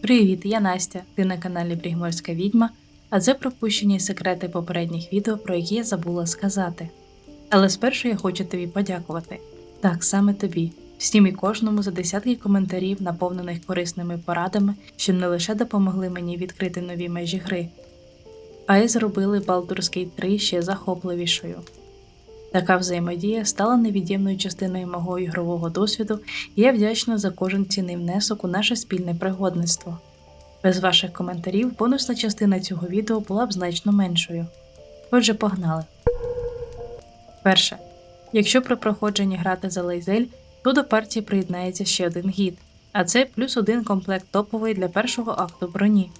Привіт, я Настя. Ти на каналі Брігморська Відьма, а це пропущені секрети попередніх відео, про які я забула сказати. Але спершу я хочу тобі подякувати. Так, саме тобі, всім і кожному за десятки коментарів, наповнених корисними порадами, що не лише допомогли мені відкрити нові межі гри, а й зробили Baldur's Gate 3 ще захопливішою. Така взаємодія стала невід'ємною частиною мого ігрового досвіду, і я вдячна за кожен цінний внесок у наше спільне пригодництво. Без ваших коментарів бонусна частина цього відео була б значно меншою. Отже, погнали. Перше. Якщо при проходженні грати за Лейзель, то до партії приєднається ще один гід, а це плюс один комплект топовий для першого акту броні.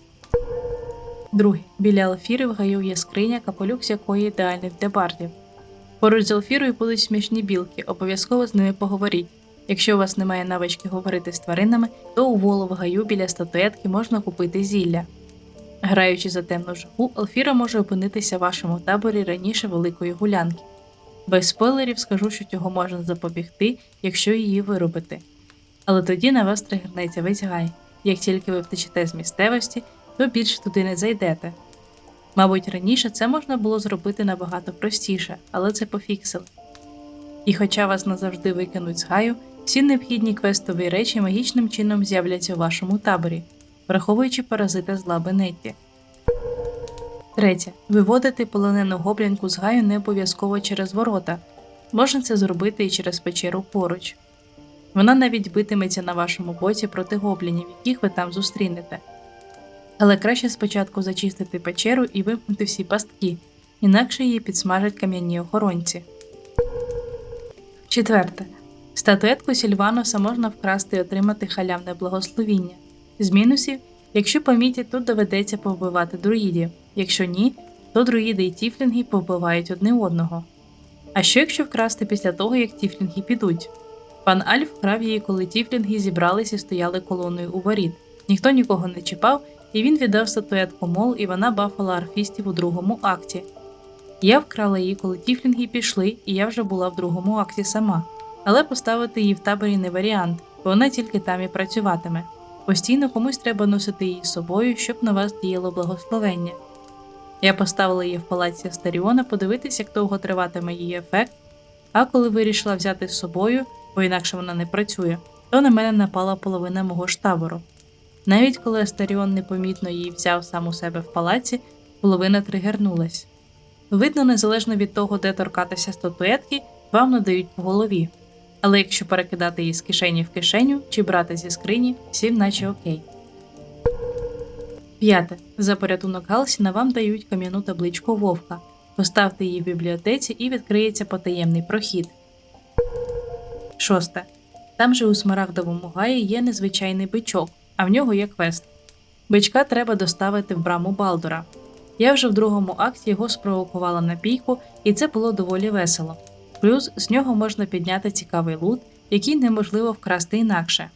Друге. Біля Алфіри в гаю є скриня, капелюх з якої ідеальний для бардів. Поруч з Алфірою будуть смішні білки, обов'язково з ними поговоріть. Якщо у вас немає навички говорити з тваринами, то у волу гаю біля статуетки можна купити зілля. Граючи за темну жагу, Алфіра може опинитися в вашому таборі раніше великої гулянки. Без спойлерів скажу, що цього можна запобігти, якщо її виробити. Але тоді на вас тригернеться весь гай. Як тільки ви втечете з місцевості, то більше туди не зайдете. Мабуть, раніше це можна було зробити набагато простіше, але це пофіксили. І хоча вас назавжди викинуть з гаю, всі необхідні квестові речі магічним чином з'являться у вашому таборі, враховуючи паразита зла Бенетті. Третє. Виводити полонену гоблінку з гаю не обов'язково через ворота. Можна це зробити і через печеру поруч. Вона навіть битиметься на вашому боці проти гоблінів, яких ви там зустрінете. Але краще спочатку зачистити печеру і вимкнути всі пастки, інакше її підсмажать кам'яні охоронці. Четверте. Статуетку Сільвануса можна вкрасти і отримати халявне благословіння. З мінусів, якщо помітять, тут доведеться повбивати друїдів, якщо ні, то друїди і тіфлінги повбивають одне одного. А що якщо вкрасти після того, як тіфлінги підуть? Пан Альф вкрав її, коли тіфлінги зібрались і стояли колоною у воріт. Ніхто нікого не чіпав, і він віддав статуетку Мол, і вона бафала арфістів у другому акті. Я вкрала її, коли тіфлінги пішли, і я вже була в другому акті сама. Але поставити її в таборі не варіант, бо вона тільки там і працюватиме. Постійно комусь треба носити її з собою, щоб на вас діяло благословення. Я поставила її в палаці Астаріона подивитись, як довго триватиме її ефект, а коли вирішила взяти з собою, бо інакше вона не працює, то на мене напала половина мого ж табору. Навіть коли Астаріон непомітно її взяв сам у себе в палаці, половина тригернулась. Видно, незалежно від того, де торкатися статуетки, вам надають по голові. Але якщо перекидати її з кишені в кишеню чи брати зі скрині, всім наче окей. П'яте. За порятунок Галсіна вам дають кам'яну табличку Вовка. Поставте її в бібліотеці і відкриється потаємний прохід. Шосте. Там же у Смарагдовому гаї є незвичайний бичок, а в нього є квест. Бичка треба доставити в браму Балдора. Я вже в другому акті його спровокувала на бійку, і це було доволі весело. Плюс з нього можна підняти цікавий лут, який неможливо вкрасти інакше.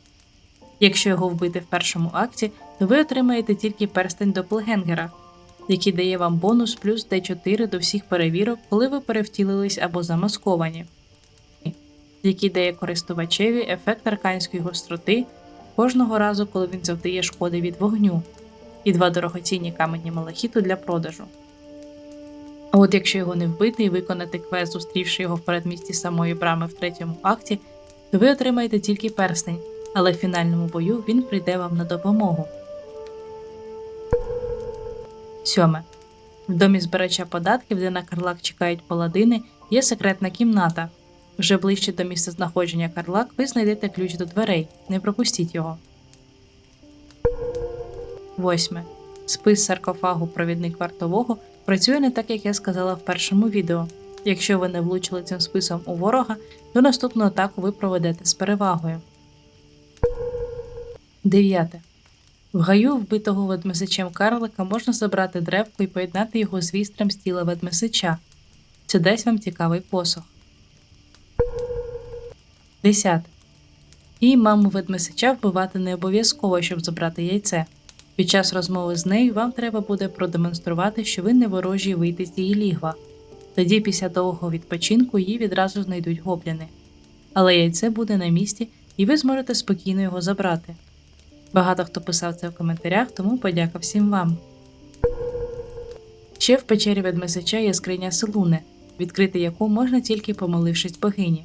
Якщо його вбити в першому акті, то ви отримаєте тільки перстень Доплгенгера, який дає вам бонус плюс D4 до всіх перевірок, коли ви перевтілились або замасковані, який дає користувачеві ефект арканської гостроти кожного разу, коли він завдає шкоди від вогню, і два дорогоцінні камені малахіту для продажу. А от якщо його не вбити і виконати квест, зустрівши його в передмісті самої брами в третьому акті, то ви отримаєте тільки перстень, але в фінальному бою він прийде вам на допомогу. Сьоме. В домі збирача податків, де на Карлак чекають паладини, є секретна кімната. Вже ближче до місця знаходження Карлак ви знайдете ключ до дверей. Не пропустіть його. Восьме. Спис саркофагу провідник вартового працює не так, як я сказала в першому відео. Якщо ви не влучили цим списом у ворога, то наступну атаку ви проведете з перевагою. 9. В гаю вбитого ведмесичем карлика можна забрати древко і поєднати його з вістрем з тіла ведмесича. Це дасть вам цікавий посох. 10. І маму ведмесича вбивати не обов'язково, щоб забрати яйце. Під час розмови з нею вам треба буде продемонструвати, що ви не ворожі вийти з її лігва. Тоді після довгого відпочинку її відразу знайдуть гобліни. Але яйце буде на місці, і ви зможете спокійно його забрати. Багато хто писав це в коментарях, тому подяка всім вам. Ще в печері ведмесича є скриня Селуни, відкрити яку можна тільки помолившись богині.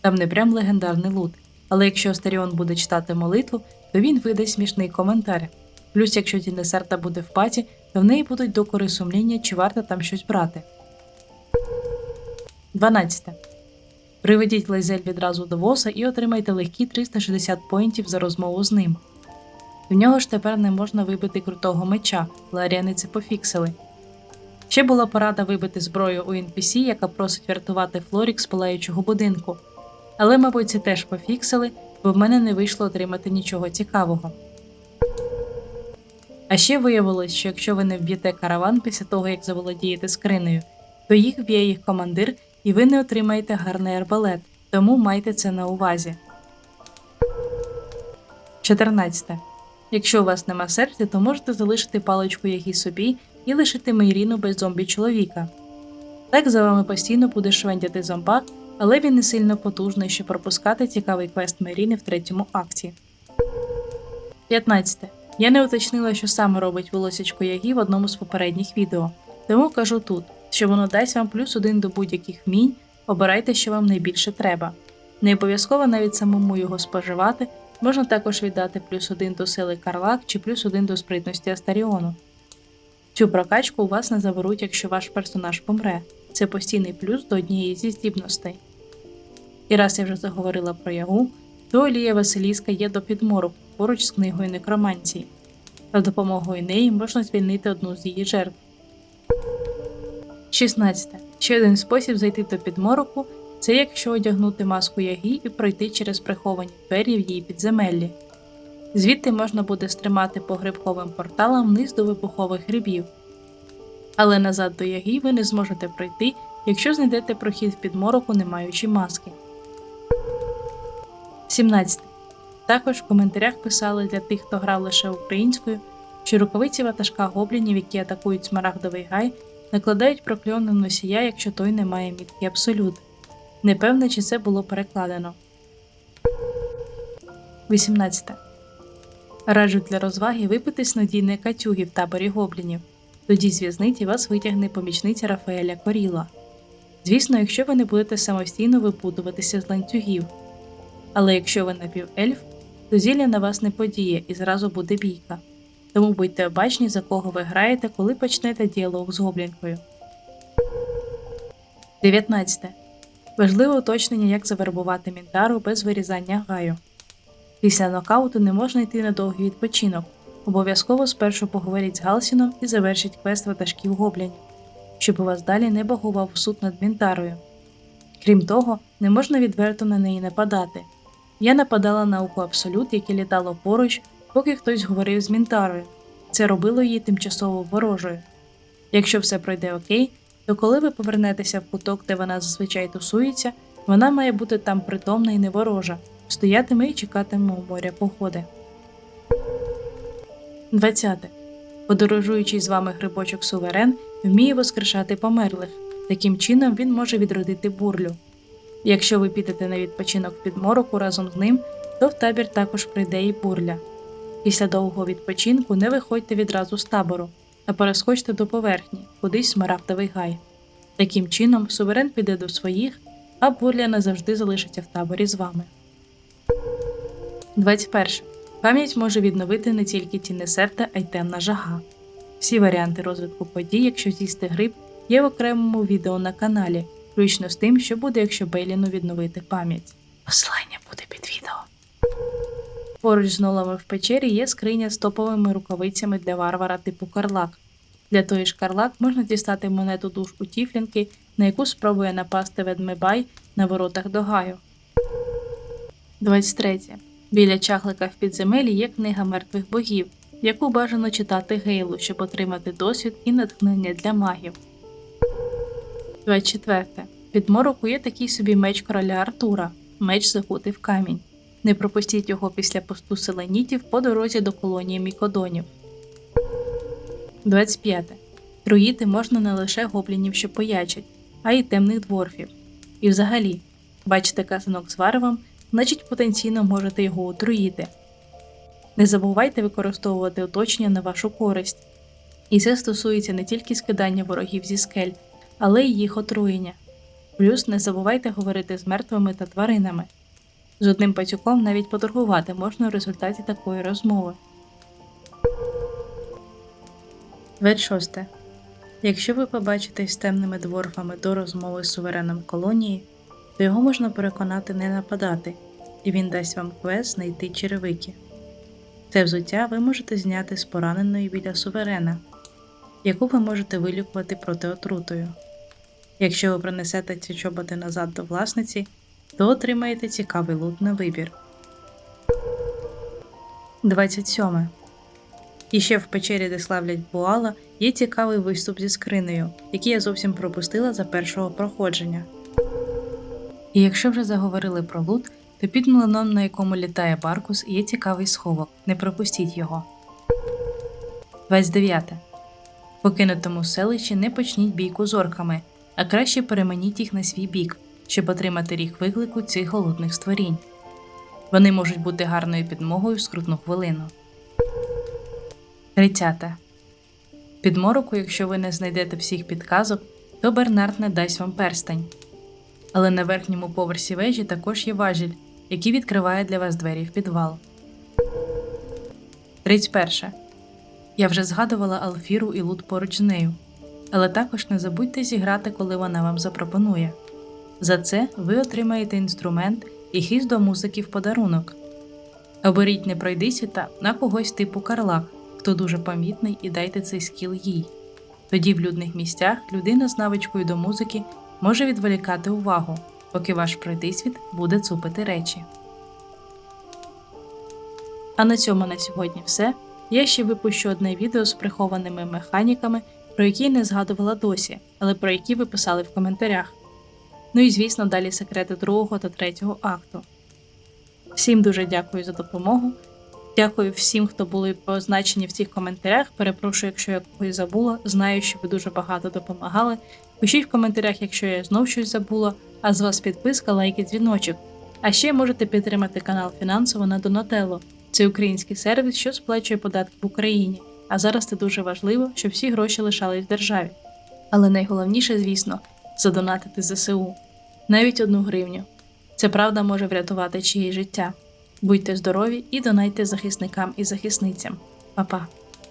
Там не прям легендарний лут, але якщо Старіон буде читати молитву, то він видасть смішний коментар. Плюс, якщо Тінесерта буде в паті, то в неї будуть докори сумління, чи варто там щось брати. 12. Приведіть Лайзель відразу до воса і отримайте легкі 360 поінтів за розмову з ним. В нього ж тепер не можна вибити крутого меча, ларіани це пофіксили. Ще була порада вибити зброю у NPC, яка просить врятувати Флорік з палаючого будинку. Але, мабуть, це теж пофіксили, бо в мене не вийшло отримати нічого цікавого. А ще виявилось, що якщо ви не вб'єте караван після того, як заволодієте скринею, то їх вб'є їх командир, і ви не отримаєте гарний арбалет, тому майте це на увазі. 14. Якщо у вас нема серця, то можете залишити паличку Ягі собі і лишити Мейріну без зомбі чоловіка. Так за вами постійно буде швендяти зомбак, але він не сильно потужний, щоб пропускати цікавий квест Мейріни в третьому акті. 15. Я не уточнила, що саме робить волосячко Ягі в одному з попередніх відео, тому кажу тут, що воно дасть вам плюс один до будь-яких вмінь, обирайте, що вам найбільше треба. Не обов'язково навіть самому його споживати, можна також віддати плюс один до сили Карлак чи плюс один до спритності Астаріону. Цю прокачку у вас не заберуть, якщо ваш персонаж помре. Це постійний плюс до однієї зі здібностей. І раз я вже заговорила про ягу, то Олія Василіска є до підмору поруч з книгою некроманції. За допомогою неї можна звільнити одну з її жертв. 16. Ще один спосіб зайти до підмороку це якщо одягнути маску ягі і пройти через приховані двері в її підземеллі. Звідти можна буде стримати по грибковим порталам вниз до вибухових грибів. Але назад до ягі ви не зможете пройти, якщо знайдете прохід в підмороку, не маючи маски. 17. Також в коментарях писали для тих, хто грав лише українською, що рукавиці ватажка гоблінів, які атакують смарагдовий гай, накладають прокльон на носія, якщо той не має мітки абсолют. Не певне, чи це було перекладено. 18. Раджу для розваги випити снодійне катюги в таборі гоблінів. Тоді з в'язниці вас витягне помічниця Рафаеля Коріла. Звісно, якщо ви не будете самостійно випутуватися з ланцюгів. Але якщо ви напівельф, то зілля на вас не подіє і зразу буде бійка. Тому будьте обачні, за кого ви граєте, коли почнете діалог з гоблінкою. 19. Важливе уточнення, як завербувати мінтару без вирізання гаю. Після нокауту не можна йти на довгий відпочинок. Обов'язково спершу поговоріть з Галсіном і завершіть квест ватажків гоблінів, щоб у вас далі не багував суд над мінтарою. Крім того, не можна відверто на неї нападати. Я нападала на око Абсолют, яке літало поруч, поки хтось говорив з мінтарою. Це робило її тимчасово ворожою. Якщо все пройде окей, то коли ви повернетеся в куток, де вона зазвичай тусується, вона має бути там притомна і не ворожа, стоятиме і чекатиме у моря походи. 20. Подорожуючий з вами грибочок Суверен вміє воскрешати померлих. Таким чином він може відродити бурлю. Якщо ви підете на відпочинок в підмороку разом з ним, то в табір також прийде і бурля. Після довгого відпочинку не виходьте відразу з табору, а перескочте до поверхні, кудись смарагдовий гай. Таким чином, суверен піде до своїх, а бурля назавжди залишиться в таборі з вами. 21. Пам'ять може відновити не тільки тіне серта, а й темна жага. Всі варіанти розвитку подій, якщо з'їсти гриб, є в окремому відео на каналі, включно з тим, що буде, якщо Бейліну відновити пам'ять. Посилання буде під відео. Поруч з нолами в печері є скриня з топовими рукавицями для варвара типу Карлак. Для тої ж Карлак можна дістати монету душ у Тіфлінки, на яку спробує напасти ведмебай на воротах до Гаю. 23. Біля чахлика в підземелі є книга мертвих богів, яку бажано читати Гейлу, щоб отримати досвід і натхнення для магів. 24. Під мороку є такий собі меч короля Артура, меч закутий в камінь. Не пропустіть його після посту селенітів по дорозі до колонії мікодонів. 25. Труїти можна не лише гоблінів, що поячать, а й темних дворфів. І взагалі, бачите казанок з варевом, значить потенційно можете його отруїти. Не забувайте використовувати оточення на вашу користь. І це стосується не тільки скидання ворогів зі скель, але й їх отруєння. Плюс не забувайте говорити з мертвими та тваринами. З одним пацюком навіть поторгувати можна в результаті такої розмови. 26. Якщо ви побачитесь з темними дворфами до розмови з сувереном колонії, то його можна переконати не нападати, і він дасть вам квест знайти черевики. Це взуття ви можете зняти з пораненої біля суверена, яку ви можете вилікувати протиотрутою. Якщо ви принесете ці чоботи назад до власниці, то отримаєте цікавий лут на вибір. 27. І ще в печері, де славлять Буала, є цікавий виступ зі скринею, який я зовсім пропустила за першого проходження. І якщо вже заговорили про лут, то під млином, на якому літає Баркус, є цікавий сховок. Не пропустіть його. 29. В покинутому селищі не почніть бійку з орками, а краще переманіть їх на свій бік, щоб отримати ріг виклику цих голодних створінь. Вони можуть бути гарною підмогою в скрутну хвилину. 30. Під мороку, якщо ви не знайдете всіх підказок, то Бернард не дасть вам перстень. Але на верхньому поверсі вежі також є важіль, який відкриває для вас двері в підвал. 31. Я вже згадувала Алфіру і Лут поруч з нею, але також не забудьте зіграти, коли вона вам запропонує. За це ви отримаєте інструмент і хист до музики в подарунок. Оберіть не пройди світа на когось типу Карлак, хто дуже помітний, і дайте цей скіл їй. Тоді в людних місцях людина з навичкою до музики може відволікати увагу, поки ваш пройдисвіт буде цупити речі. А на цьому на сьогодні все. Я ще випущу одне відео з прихованими механіками, про які не згадувала досі, але про які ви писали в коментарях. Ну і звісно, далі секрети другого та третього акту. Всім дуже дякую за допомогу. Дякую всім, хто були позначені в цих коментарях. Перепрошую, якщо я когось забула. Знаю, що ви дуже багато допомагали. Пишіть в коментарях, якщо я знов щось забула, а з вас підписка, лайк і дзвіночок. А ще можете підтримати канал фінансово на Donatello. Це український сервіс, що сплачує податки в Україні. А зараз це дуже важливо, щоб всі гроші лишались в державі. Але найголовніше, звісно, задонатити ЗСУ. Навіть одну гривню. Це правда може врятувати чиє життя. Будьте здорові і донайте захисникам і захисницям. Па-па!